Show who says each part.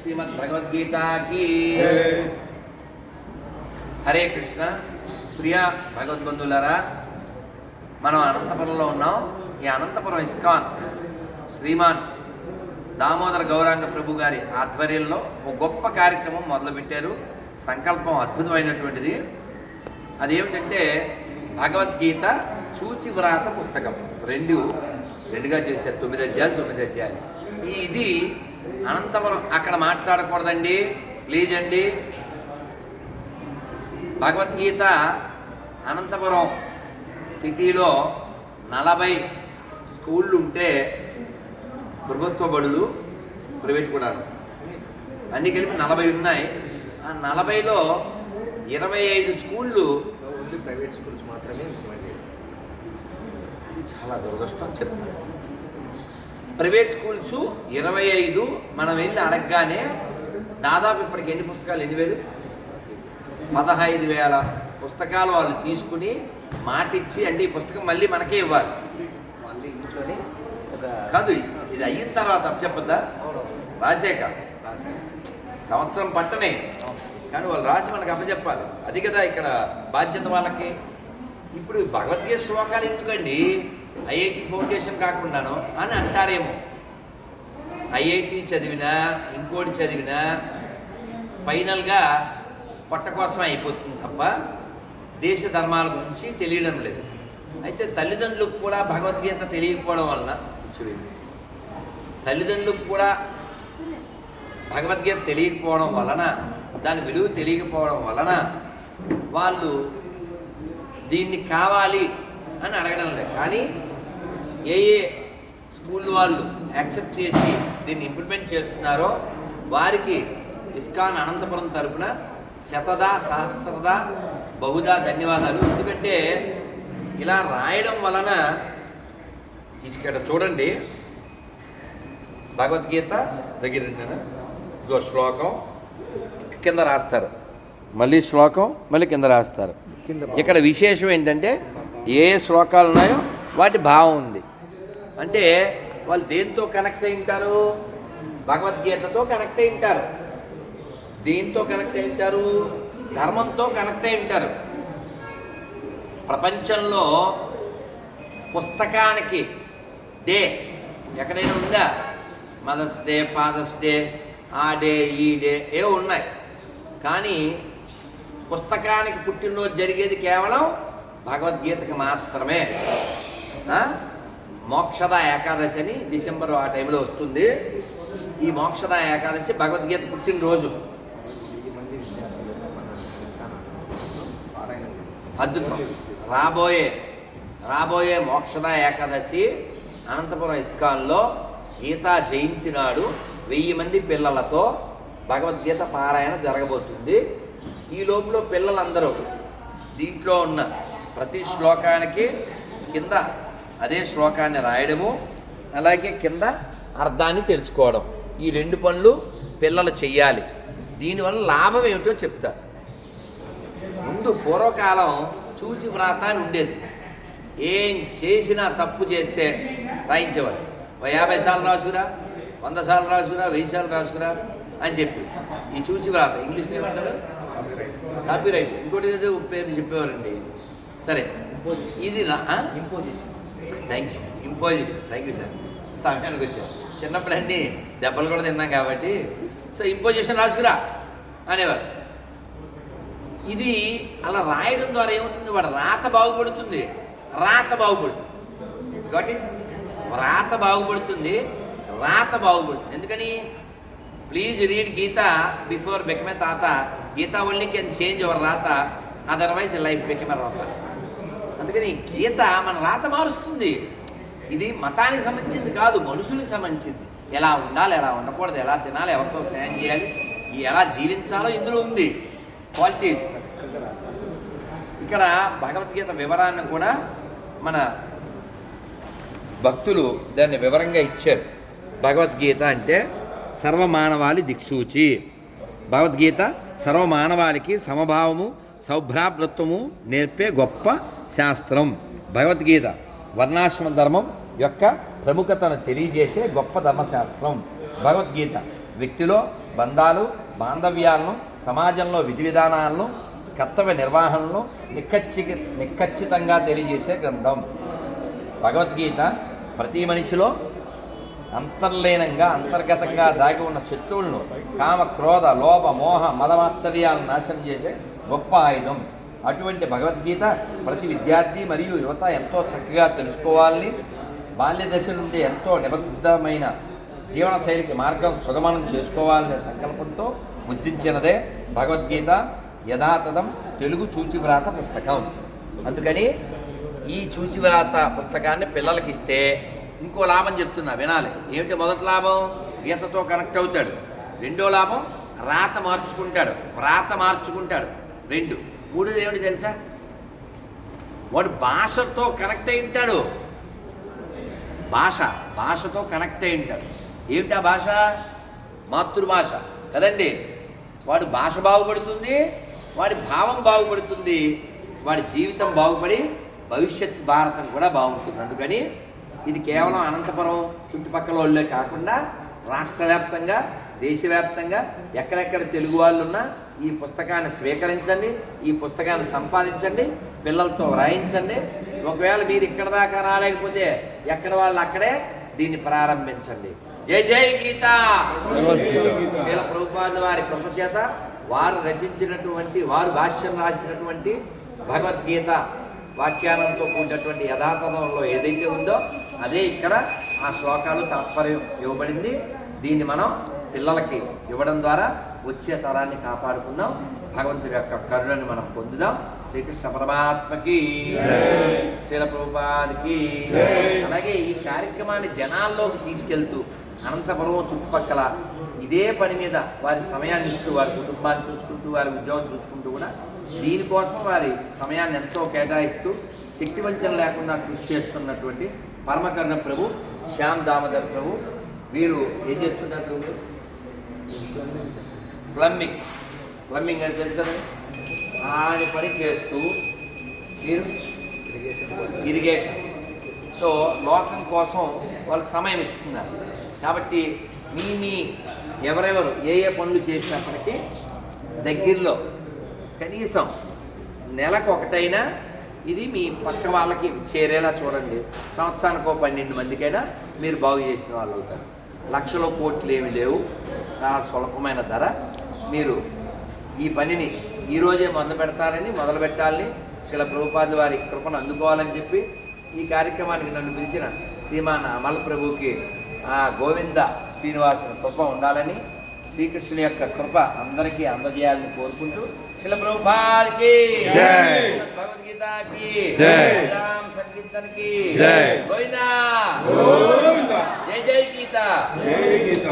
Speaker 1: శ్రీమద్ భగవద్గీతకి హరే కృష్ణ. ప్రియ భగవద్బంధులరా మనం అనంతపురంలో ఉన్నాం. ఈ అనంతపురం ఇస్కాన్ శ్రీమాన్ దామోదర గౌరాంగ ప్రభు గారి ఆధ్వర్యంలో ఒక గొప్ప కార్యక్రమం మొదలుపెట్టారు. సంకల్పం అద్భుతమైనటువంటిది. అదేమిటంటే భగవద్గీత చూచి వ్రాత పుస్తకం. రెండు రెండుగా చేశారు. తొమ్మిది అధ్యాయాలు తొమ్మిది అధ్యాయాలు. ఇది అనంతపురం. అక్కడ మాట్లాడకూడదండి. ప్లీజ్ అండి. భగవద్గీత అనంతపురం సిటీలో నలభై స్కూళ్ళు ఉంటే ప్రభుత్వ బడులు ప్రైవేట్ కూడా. అన్ని కలిపి నలభై ఉన్నాయి. ఆ నలభైలో ఇరవై ఐదు స్కూళ్ళు
Speaker 2: ప్రైవేట్ స్కూల్స్ మాత్రమే
Speaker 1: ఇది చాలా దురదృష్టం చెప్తాను. ప్రైవేట్ స్కూల్స్ ఇరవై ఐదు మనం వెళ్ళి అడగగానే దాదాపు ఇప్పటికి ఎన్ని పుస్తకాలు ఎన్ని వేలు? పదహైదు వేల పుస్తకాలు వాళ్ళు తీసుకుని మాటిచ్చి అంటే ఈ పుస్తకం మళ్ళీ మనకే ఇవ్వాలి.
Speaker 2: మళ్ళీ ఇంట్లోనే
Speaker 1: కాదు ఇది అయిన తర్వాత చెప్పొద్దా? రాసాక సంవత్సరం పట్టనే. కానీ వాళ్ళు రాసి మనకు అప్పచెప్పాలి. అది కదా ఇక్కడ బాధ్యత వాళ్ళకి. ఇప్పుడు భగవద్గీత శ్లోకాలు ఎందుకండి? ఐఐటి ఫౌండేషన్ కాకుండాను అని అంటారేమో. ఐఐటి చదివినా ఇంకోటి చదివినా ఫైనల్గా పొట్ట కోసం అయిపోతుంది తప్ప దేశ ధర్మాల గురించి తెలియడం లేదు. అయితే తల్లిదండ్రులకు కూడా భగవద్గీత తెలియకపోవడం వలన చూడండి. తల్లిదండ్రులకు కూడా భగవద్గీత తెలియకపోవడం వలన దాని విలువ తెలియకపోవడం వలన వాళ్ళు దీన్ని కావాలి అని అడగడం లేదు. కానీ ఏ ఏ స్కూల్ వాళ్ళు యాక్సెప్ట్ చేసి దీన్ని ఇంప్లిమెంట్ చేస్తున్నారో వారికి ఇస్కాన్ అనంతపురం తరపున శతదా సహస్రదా బహుదా ధన్యవాదాలు. ఎందుకంటే ఇలా రాయడం వలన ఇక్కడ చూడండి భగవద్గీత దగ్గర ఇదిగో శ్లోకం కింద రాస్తారు. మళ్ళీ శ్లోకం మళ్ళీ కింద రాస్తారు.
Speaker 2: కింద
Speaker 1: ఇక్కడ విశేషం ఏంటంటే ఏ ఏ శ్లోకాలు ఉన్నాయో వాటి భావం ఉంది. అంటే వాళ్ళు దేంతో కనెక్ట్ అయి ఉంటారు? భగవద్గీతతో కనెక్ట్ అయి ఉంటారు. దేంతో కనెక్ట్ అయి ఉంటారు? ధర్మంతో కనెక్ట్ అయి ఉంటారు. ప్రపంచంలో పుస్తకానికి డే ఎక్కడైనా ఉందా? మదర్స్ డే ఫాదర్స్ డే ఆ డే ఈ డే ఏవో ఉన్నాయి. కానీ పుస్తకానికి పుట్టినరోజు జరిగేది కేవలం భగవద్గీతకి మాత్రమే. మోక్షద ఏకాదశి అని డిసెంబర్ ఆ టైంలో వస్తుంది. ఈ మోక్షద ఏకాదశి భగవద్గీత పుట్టినరోజు. అద్భుతం. రాబోయే రాబోయే మోక్షద ఏకాదశి అనంతపురం ఇస్కాన్లో గీతా జయంతి నాడు వెయ్యి మంది పిల్లలతో భగవద్గీత పారాయణ జరగబోతుంది. ఈ లోపల పిల్లలందరూ దీంట్లో ఉన్న ప్రతి శ్లోకానికి కింద అదే శ్లోకాన్ని రాయడము అలాగే కింద అర్థాన్ని తెలుసుకోవడం. ఈ రెండు పనులు పిల్లలు చెయ్యాలి. దీనివల్ల లాభం ఏమిటో చెప్తా. ముందు పూర్వకాలం చూసి వ్రాత అని ఉండేది. ఏం చేసినా తప్పు చేస్తే రాయించేవారు. ఓ యాభై సార్లు రాసుకురా వంద సార్లు రాసుకురా వెయ్యి సార్లు రాసుకురా అని చెప్పి. ఈ చూసి వ్రాత ఇంగ్లీష్ ఏమంటారు? కాపీ రైట్ ఇంకోటి ఏదో పేరు చెప్పేవారండి. సరే. ఇది
Speaker 2: imposition
Speaker 1: thank you imposition thank you sir సమయానికి వచ్చారు. చిన్నప్పుడన్నీ దెబ్బలు కూడా తిన్నాం కాబట్టి. సో ఇంపోజిషన్ రాసుకురా అనేవారు. ఇది అలా రాయడం ద్వారా ఏమవుతుంది? వాడు రాత బాగుపడుతుంది. రాత బాగుపడుతుంది. కాబట్టి రాత బాగుపడుతుంది. రాత బాగుపడుతుంది. ఎందుకని? Please read Gita before become తాత. Gita only can change our రాత అదర్వైజ్ లైఫ్ బెకమే రాత. అందుకని గీత మన రాత మారుస్తుంది. ఇది మతానికి సంబంధించింది కాదు మనుషులకు సంబంధించింది. ఎలా ఉండాలి ఎలా ఉండకూడదు ఎలా తినాలి ఎవరితో స్నేహం చేయాలి ఎలా జీవించాలో ఇందులో ఉంది. క్వాలిటీస్ ఇక్కడ భగవద్గీత వివరాన్ని కూడా మన భక్తులు దాన్ని వివరంగా ఇచ్చారు. భగవద్గీత అంటే సర్వమానవాళి దిక్సూచి. భగవద్గీత సర్వమానవాళికి సమభావము సౌభ్రాతృత్వము నేర్పే గొప్ప శాస్త్రం భగవద్గీత వర్ణాశ్రమ ధర్మం యొక్క ప్రముఖతను తెలియజేసే గొప్ప ధర్మశాస్త్రం. భగవద్గీత వ్యక్తిలో బంధాలు బాంధవ్యాలను సమాజంలో విధి విధానాలను కర్తవ్య నిర్వహణను నిక్కచ్చి నిక్కచ్చితంగా తెలియజేసే గ్రంథం. భగవద్గీత ప్రతి మనిషిలో అంతర్లీనంగా అంతర్గతంగా దాగి ఉన్న శత్రువులను కామ క్రోధ లోభ మోహ మదమాత్సర్యాలను నాశనం చేసే గొప్ప ఆయుధం. అటువంటి భగవద్గీత ప్రతి విద్యార్థి మరియు యువత ఎంతో చక్కగా తెలుసుకోవాలని బాల్య దశ నుండి ఎంతో నిబద్ధమైన జీవనశైలికి మార్గం సుగమనం చేసుకోవాలనే సంకల్పంతో ముద్రించినదే భగవద్గీత యథాతథం తెలుగు చూచివ్రాత పుస్తకం. అందుకని ఈ చూచివ్రాత పుస్తకాన్ని పిల్లలకి ఇస్తే ఇంకో లాభం చెప్తున్నా వినాలి. ఏమిటి మొదటి లాభం? గీతతో కనెక్ట్ అవుతాడు. రెండో లాభం రాత మార్చుకుంటాడు. వ్రాత మార్చుకుంటాడు. రెండు. మూడోది ఏమిటి తెలుసా? వాడు భాషతో కనెక్ట్ అయి ఉంటాడు. భాష భాషతో కనెక్ట్ అయి ఉంటాడు. ఏమిటా భాష? మాతృభాష. కదండి? వాడు భాష బాగుపడుతుంది వాడి భావం బాగుపడుతుంది వాడి జీవితం బాగుపడి భవిష్యత్ భారతం కూడా బాగుంటుంది. అందుకని ఇది కేవలం అనంతపురం చుట్టుపక్కల వాళ్ళే కాకుండా రాష్ట్ర వ్యాప్తంగా దేశవ్యాప్తంగా ఎక్కడెక్కడ తెలుగు వాళ్ళు ఉన్నా ఈ పుస్తకాన్ని స్వీకరించండి ఈ పుస్తకాన్ని సంపాదించండి పిల్లలతో వ్రాయించండి ఒకవేళ మీరు ఇక్కడ దాకా రాలేకపోతే ఎక్కడ వాళ్ళు అక్కడే దీన్ని ప్రారంభించండి. జై జై గీత. శ్రీల ప్రభుపాద వారి కృప చేత వారు రచించినటువంటి వారు భాష్యం రాసినటువంటి భగవద్గీత వాక్యానంతో కూడినటువంటి యథాతథంలో ఏదైతే ఉందో అదే ఇక్కడ ఆ శ్లోకాలు తాత్పర్యం ఇవ్వబడింది. దీన్ని మనం పిల్లలకి ఇవ్వడం ద్వారా వచ్చే తరాన్ని కాపాడుకుందాం. భగవంతుడి యొక్క కరుణని మనం పొందుదాం. శ్రీకృష్ణ పరమాత్మకి శ్రీల ప్రభుపాదికి అలాగే ఈ కార్యక్రమాన్ని జనాల్లోకి తీసుకెళ్తూ అనంతపురం చుట్టుపక్కల ఇదే పని మీద వారి సమయాన్ని ఇస్తూ వారి కుటుంబాన్ని చూసుకుంటూ వారి ఉద్యోగం చూసుకుంటూ కూడా దీనికోసం వారి సమయాన్ని ఎంతో కేటాయిస్తూ శక్తి వంచన లేకుండా కృషి చేస్తున్నటువంటి పరమకర్ణ ప్రభు శ్యామ్ దామోదర్ ప్రభు. వీరు ఏం చేస్తున్నారు ప్లంబింగ్ ప్లంబింగ్ అని తెలుసు కదా? ఆయన పని చేస్తూ మీరు ఇరిగేషన్ సో లోకం కోసం వాళ్ళు సమయం ఇస్తున్నారు. కాబట్టి మీ మీ ఎవరెవరు ఏ ఏ పనులు చేసినప్పటికీ దగ్గరలో కనీసం నెలకు ఒకటైనా ఇది మీ పక్క వాళ్ళకి చేరేలా చూడండి. సంవత్సరానికి ఒక పన్నెండు మందికైనా మీరు బాగు చేసిన వాళ్ళు అవుతారు. లక్షల కోట్లు ఏమి లేవు. చాలా స్వల్పమైన ధర. మీరు ఈ పనిని ఈరోజే మొదలు పెడతారని మొదలు పెట్టాలని శిల ప్రభుపాద వారి కృపను అందుకోవాలని చెప్పి ఈ కార్యక్రమానికి నన్ను పిలిచిన శ్రీమాన్ అమల ప్రభుకి ఆ గోవింద శ్రీనివాసుని కృప ఉండాలని శ్రీకృష్ణుని యొక్క కృప అందరికీ అందజేయాలని కోరుకుంటూ శిల ప్రభుపాదికి. భగవద్గీతకి
Speaker 3: జై.
Speaker 1: రామ్
Speaker 3: గోవిందా.
Speaker 1: జై జై గీత